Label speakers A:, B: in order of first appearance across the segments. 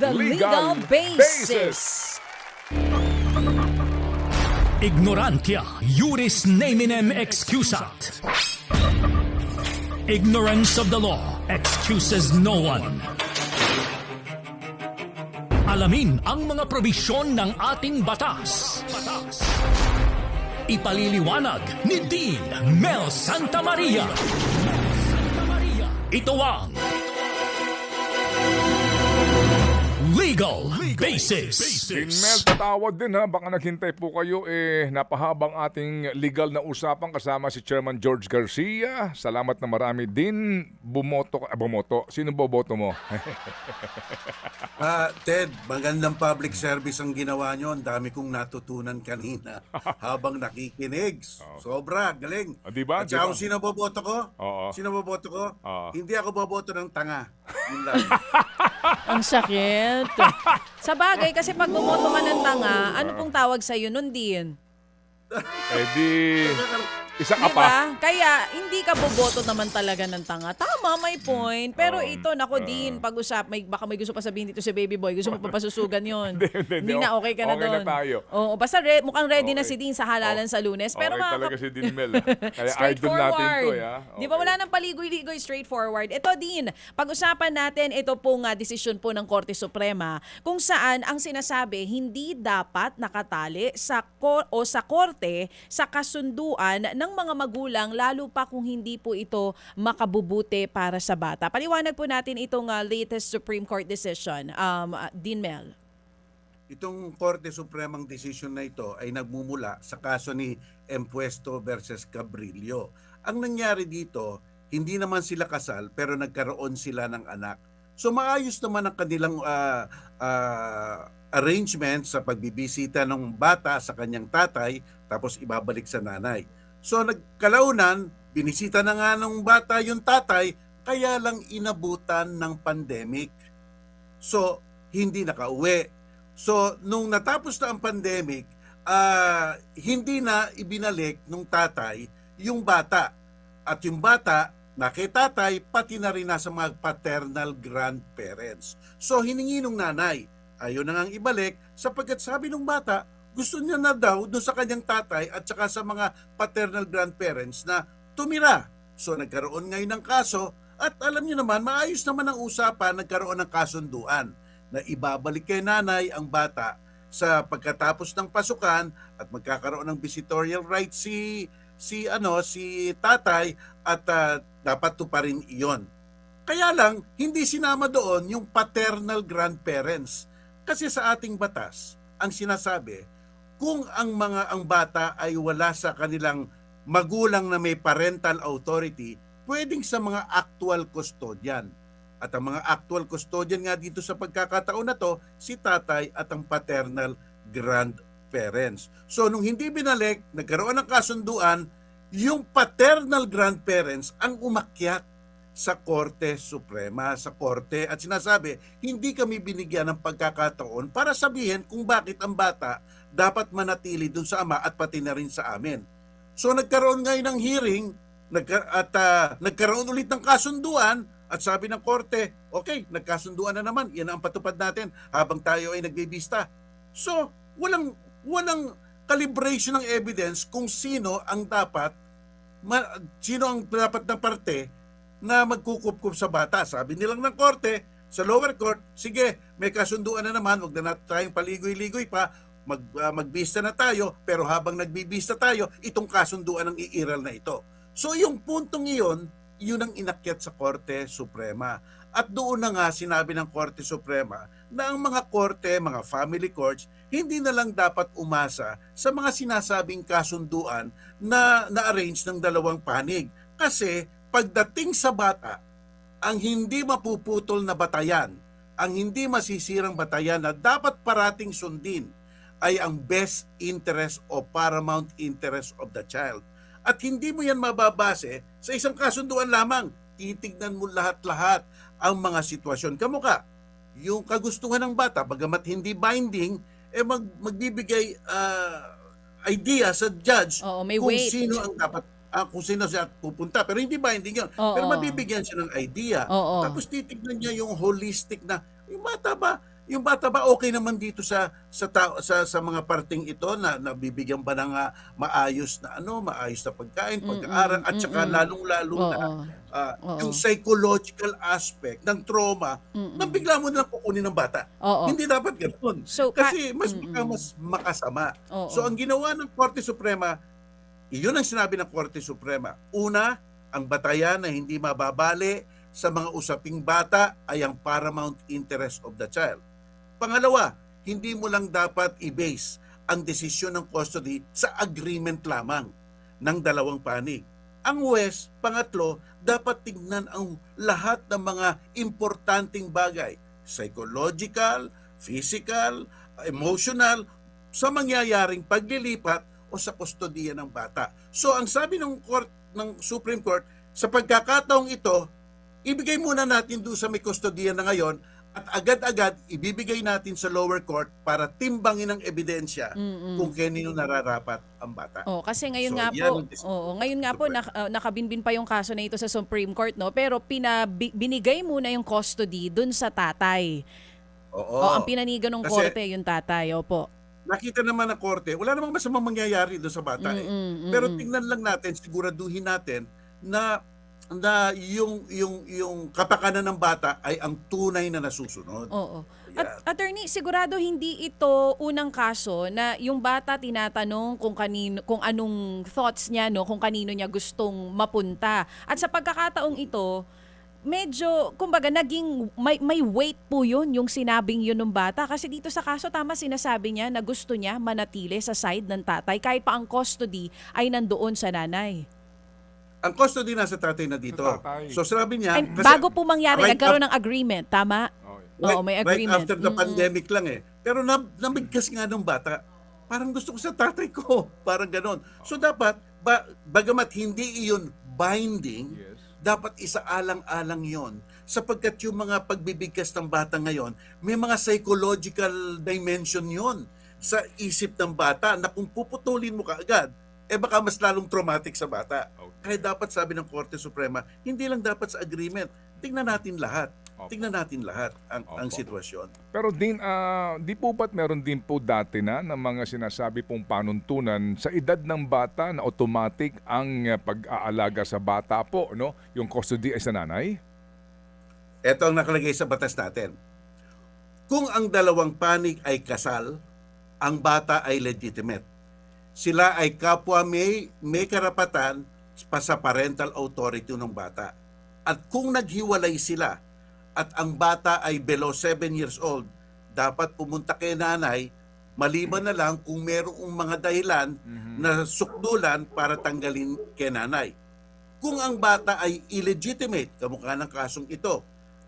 A: The Legal, Basis.
B: Ignorantia juris neminem excusat. Ignorance of the law excuses no one. Alamin ang mga probisyon ng ating batas. Ipaliliwanag ni Dean Mel Santa Maria. Ito ang Legal Basis.
C: Mel, tatawag din ha. Baka naghintay po kayo eh napahabang ating legal na usapan kasama si Chairman George Garcia. Salamat na marami din. Bumoto, ah, bumoto. Sino boboto mo?
D: Ah, Ted, magandang public service ang ginawa nyo. Ang dami kong natutunan kanina habang nakikinig. Sobra, galing.
C: Ah, di ba?
D: At saka
C: Di ba?
D: kung sino boboto ko?
C: Oo.
D: Sino boboto ko?
C: Oo.
D: Hindi ako boboto ng tanga. Yun lang.
A: Ang sakit. Sa bagay, kasi pag bumoto ka ng tanga, ano pong tawag sa'yo nun din?
C: eh di, isa ka
A: Di
C: pa.
A: Kaya, hindi ka boboto naman talaga ng tanga. Tama, may point. Pero ito, nako din, pag-usap, may, baka may gusto pa sabihin dito si Baby Boy. Gusto mo papasusugan yon
C: Hindi, hindi, hindi.
A: na, okay ka na
C: Okay na
A: doon.
C: tayo.
A: Oo, basta re- mukhang ready na
C: Okay.
A: si Dean sa halalan sa lunes. Pero
C: okay
A: mga
C: talaga
A: kap-
C: si Dean Mel. ah. Kaya idol natin to. Ya.
A: Di ba wala nang paligoy-ligoy straightforward? Ito din, pag-usapan natin ito pong uh, desisyon po ng Korte Suprema kung saan ang sinasabi hindi dapat nakatali sa ko- o sa korte sa kasunduan ng mga magulang lalo pa kung hindi po ito makabubuti para sa bata. Paliwanag po natin itong uh, latest Supreme Court decision. Um, uh, Dean Mel.
D: Itong Korte Supremang desisyon na ito ay nagmumula sa kaso ni Empuesto versus Cabrillo. Ang nangyari dito, hindi naman sila kasal pero nagkaroon sila ng anak. So maayos naman ang kanilang ah, ah, arrangement sa pagbibisita ng bata sa kanyang tatay tapos ibabalik sa nanay. So nagkalaunan, binisita na nga ng bata yung tatay kaya lang inabutan ng pandemic. So hindi nakauwi. So, nung natapos na ang pandemic, ah, hindi na ibinalik nung tatay yung bata. At yung bata, na kay tatay, pati na rin nasa mga paternal grandparents. So, hiningi nung nanay. Ayaw na ngang ibalik sapagkat sabi nung bata, gusto niya na daw doon sa kanyang tatay at saka sa mga paternal grandparents na tumira. So, nagkaroon ngayon ng kaso at alam niyo naman, maayos naman ang usapan, nagkaroon ng kasunduan na ibabalik kay nanay ang bata sa pagkatapos ng pasukan at magkakaroon ng visitorial right si si ano si tatay at ah, dapat tuparin iyon. Kaya lang hindi sinama doon yung paternal grandparents kasi sa ating batas ang sinasabi kung ang mga ang bata ay wala sa kanilang magulang na may parental authority, pwedeng sa mga actual custodian. At ang mga actual custodian nga dito sa pagkakataon na to, si tatay at ang paternal grandparents. So nung hindi binalik, nagkaroon ng kasunduan, yung paternal grandparents ang umakyat sa Korte Suprema, sa Korte at sinasabi, hindi kami binigyan ng pagkakataon para sabihin kung bakit ang bata dapat manatili dun sa ama at pati na rin sa amin. So nagkaroon ngayon ng hearing nagka, at ah, nagkaroon ulit ng kasunduan at sabi ng korte, okay, nagkasunduan na naman, yan ang patupad natin habang tayo ay nagbibista. So, walang walang calibration ng evidence kung sino ang dapat ma- sino ang dapat na parte na magkukupkup sa bata. Sabi nilang ng korte, sa lower court, sige, may kasunduan na naman, wag na natin tayong paligoy-ligoy pa, mag, ah, magbista na tayo, pero habang nagbibista tayo, itong kasunduan ang iiral na ito. So yung puntong iyon, yun ang inakyat sa Korte Suprema. At doon na nga sinabi ng Korte Suprema na ang mga korte, mga family courts, hindi na lang dapat umasa sa mga sinasabing kasunduan na na-arrange ng dalawang panig. Kasi pagdating sa bata, ang hindi mapuputol na batayan, ang hindi masisirang batayan na dapat parating sundin ay ang best interest o paramount interest of the child. At hindi mo yan mababase sa isang kasunduan lamang. Titignan mo lahat-lahat ang mga sitwasyon. Kamuka, yung kagustuhan ng bata, bagamat hindi binding, eh mag, magbibigay ah, idea sa judge
A: Oo, may
D: kung
A: weight.
D: sino ang dapat ah, kung sino siya pupunta. Pero hindi binding yun.
A: Oo.
D: Pero mabibigyan siya ng idea.
A: Oo.
D: Tapos titignan niya yung holistic na, yung bata ba, Yung bata ba okay naman dito sa sa tao, sa, sa mga parting ito na nabibigyan ba ng ah, maayos na ano, maayos na pagkain, pag-aaral at saka
A: mm-mm.
D: lalong-lalo na
A: Oo.
D: ah,
A: Oo.
D: yung psychological aspect ng trauma na bigla mo na kukunin ng bata.
A: Oo.
D: Hindi dapat ganoon.
A: So, ka-
D: Kasi mas baka mas makasama.
A: Oo.
D: So ang ginawa ng Korte Suprema, iyon ang sinabi ng Korte Suprema. Una, ang batayan na hindi mababali sa mga usaping bata ay ang paramount interest of the child. Pangalawa, hindi mo lang dapat i-base ang desisyon ng custody sa agreement lamang ng dalawang panig. Ang West, pangatlo, dapat tignan ang lahat ng mga importanteng bagay, psychological, physical, emotional, sa mangyayaring paglilipat o sa kustodiya ng bata. So ang sabi ng court ng Supreme Court, sa pagkakataong ito, ibigay muna natin doon sa may kustodiya na ngayon at agad-agad ibibigay natin sa lower court para timbangin ang ebidensya kung kanino nararapat ang bata.
A: Oh, kasi ngayon
D: So,
A: nga po, oo, ngayon nga po nak- uh, nakabinbin pa yung kaso na ito sa Supreme Court, no? Pero pinabi- binigay muna yung custody dun sa tatay.
D: Oo.
A: O ang pinanigan ng
D: Kasi-
A: korte yung tatay, opo.
D: Nakita naman ng korte, wala namang masamang mangyayari doon sa bata. eh.
A: Mm-mm,
D: Pero
A: mm-mm.
D: tingnan lang natin, siguraduhin natin na na yung yung yung kapakanan ng bata ay ang tunay na nasusunod.
A: Oo. At attorney, sigurado hindi ito unang kaso na yung bata tinatanong kung kanino kung anong thoughts niya no, kung kanino niya gustong mapunta. At sa pagkakataong ito, medyo kumbaga naging may, may weight po yun yung sinabing yun ng bata kasi dito sa kaso tama sinasabi niya na gusto niya manatili sa side ng tatay kahit pa ang custody ay nandoon sa nanay.
D: Ang custody nasa tatay na dito.
C: Sa tatay.
D: So sabi niya,
A: Ay,
D: kasi
A: bago po mangyari,
D: right
A: nagkaroon ng agreement, tama?
D: Right,
A: Oo, may
D: right
A: agreement.
D: after the
A: Mm-mm.
D: pandemic lang eh. Pero na, namigkas nga ng bata, parang gusto ko sa tatay ko. Parang ganon. So dapat, ba, bagamat hindi iyon binding,
C: Yes.
D: dapat isaalang-alang yon sapagkat yung mga pagbibigkas ng bata ngayon, may mga psychological dimension yon sa isip ng bata na kung puputulin mo kaagad, eh baka mas lalong traumatic sa bata. Kaya dapat sabi ng Korte Suprema, hindi lang dapat sa agreement. Tingnan natin lahat.
C: Opo.
D: Tingnan natin lahat ang, ang
C: Opo.
D: sitwasyon.
C: Pero din, ah, di po ba't meron din po dati na ng mga sinasabi pong panuntunan sa edad ng bata na automatic ang ah, pag-aalaga sa bata po, no? Yung custody ay sa nanay?
D: Ito ang nakalagay sa batas natin. Kung ang dalawang panig ay kasal, ang bata ay legitimate. Sila ay kapwa may, may karapatan pa sa parental authority ng bata. At kung naghiwalay sila at ang bata ay below 7 years old, dapat pumunta kay nanay maliban na lang kung merong mga dahilan na sukdulan para tanggalin kay nanay. Kung ang bata ay illegitimate, kamukha ng kasong ito,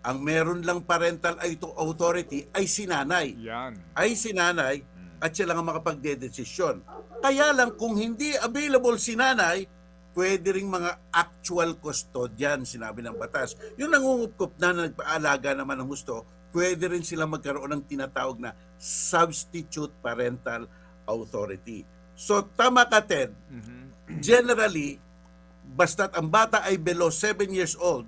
D: ang meron lang parental authority ay si nanay.
C: Yan.
D: Ay si nanay at siya lang ang makapagdedesisyon. Kaya lang kung hindi available si nanay, pwede ring mga actual custodian, sinabi ng batas. Yung nangungupkup na na nagpaalaga naman ng gusto, pwede rin sila magkaroon ng tinatawag na substitute parental authority. So tama ka Ted, generally, basta't ang bata ay below 7 years old,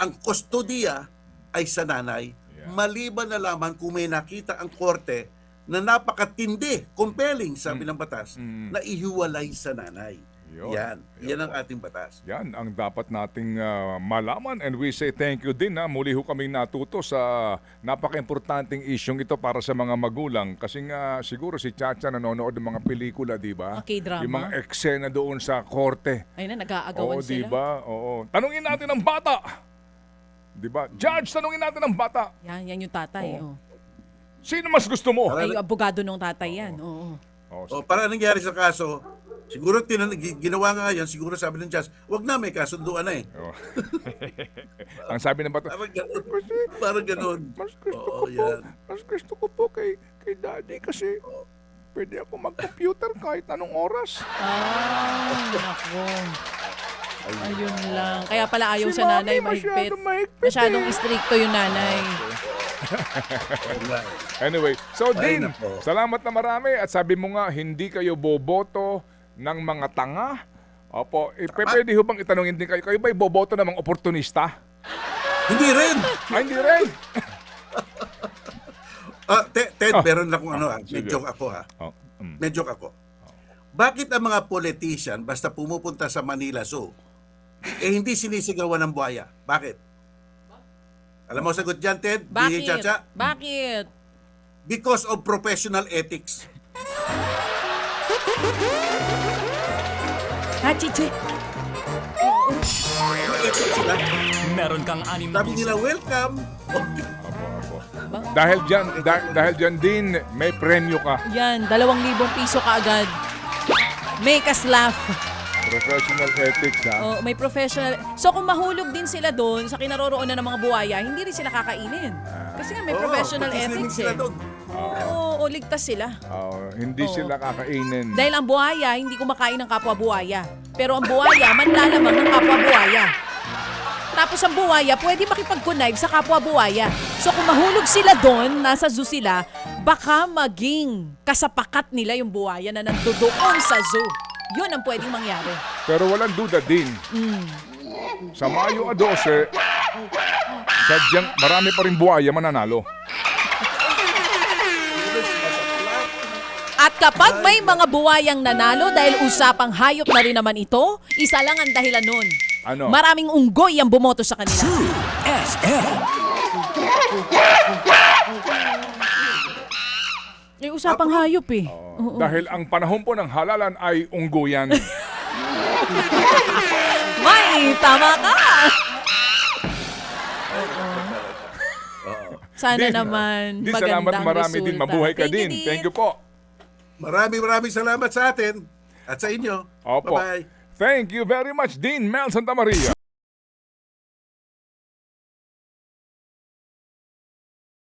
D: ang kustodiya ay sa nanay,
C: Yeah.
D: maliban na lamang kung may nakita ang korte na napakatindi, compelling, sabi ng batas,
C: Mm.
D: na ihiwalay sa nanay.
C: Yun.
D: Yan.
C: Yun
D: Yan ang ating batas.
C: Yan ang dapat nating ah, malaman and we say thank you din na muli ho kaming natuto sa napaka-importanting isyong ito para sa mga magulang kasi nga siguro si Chacha nanonood ng mga pelikula, di ba?
A: Okay, drama.
C: Yung mga eksena doon sa korte.
A: Ayun na, nag-aagawan
C: Oo,
A: sila.
C: di ba? Oo. Tanungin natin ang bata. Di ba? Judge, tanungin natin ang bata.
A: Yan, yan yung tatay.
C: Oo.
A: Oh.
C: Sino mas gusto mo?
A: Ay, abogado ng tatay yan. Oo.
C: Oh,
D: O para nangyari sa kaso, siguro tinan, gi- ginawa nga yan, siguro sabi ng judge, wag na, may kasunduan na eh.
C: oh. ang sabi ng bata,
D: Parang ganun. Parang ganun.
C: mas gusto
D: Oo,
C: ko po,
D: yan.
C: mas gusto ko po kay, kay daddy kasi pwede ako mag-computer kahit anong oras.
A: Ay, nako. Ayun lang. Kaya pala ayaw
C: Si
A: sa nanay mahigpit.
C: masyadong mahigpit
A: Masyadong
C: eh.
A: istrikto yung nanay.
C: Anyway, so
D: Ay,
C: Dean,
D: nako.
C: salamat na marami at sabi mo nga hindi kayo boboto ng mga tanga. Opo, eh, pe- pwede ho bang itanongin din kayo, kayo ba'y boboto ng mga oportunista?
D: Hindi rin.
C: Ay, hindi rin.
D: Ah, Ted, Ted
C: Ah.
D: meron akong ano ha.
C: sige.
D: Medyo ako ha.
C: Oh, mm.
D: Medyo ako. Bakit ang mga politician basta pumupunta sa Manila Zoo, eh hindi sinisigawan ng buhaya? Bakit? Alam mo sagot dyan, Ted? Di
A: Bakit?
D: Chacha?
A: Bakit?
D: Because of professional ethics.
A: Hachichi.
D: Sila.
B: Meron kang anim na
D: Sabi
B: piso.
D: nila, welcome.
C: Dahil dyan, dah- dahil dyan din, may premyo ka.
A: Yan, dalawang libong piso ka agad. Make us laugh.
C: Professional ethics, ha?
A: Oh, may professional. So kung mahulog din sila doon sa kinaroroonan ng mga buhaya, hindi rin sila kakainin. Kasi nga may
D: Oo,
A: professional
D: mag-swimming
A: ethics
D: sila
A: eh.
D: doon.
A: Oo, ligtas sila.
C: Oh, hindi
A: Oo.
C: sila kakainin.
A: Dahil ang buhaya, hindi kumakain ng kapwa buhaya. Pero ang buhaya, manlalamang ng kapwa buhaya. Tapos ang buhaya, pwede makipag-connive sa kapwa buhaya. So kung mahulog sila doon, nasa zoo sila, baka maging kasapakat nila yung buhaya na nandoon sa zoo. Yun ang pwedeng mangyari.
C: Pero walang duda din. Sa Mayo 12, sadyang marami pa rin buhaya mananalo.
A: Kapag may mga buwayang nanalo dahil usapang hayop na rin naman ito, isa lang ang dahilan nun.
C: Ano?
A: Maraming unggoy ang bumoto sa kanila.
B: FM.
A: May usapang hayop eh.
C: Oh, Dahil ang panahon po ng halalan ay ungguyan.
A: May, tama ka! Sana
C: Din,
A: naman
C: Din, salamat
A: magandang
C: marami din.
A: resulta.
C: Mabuhay ka
A: Thank you,
C: din. Thank you po.
D: Maraming maraming salamat sa atin at sa inyo.
C: Opo.
D: Bye-bye.
C: Thank you very much, Dean Mel Santa Maria.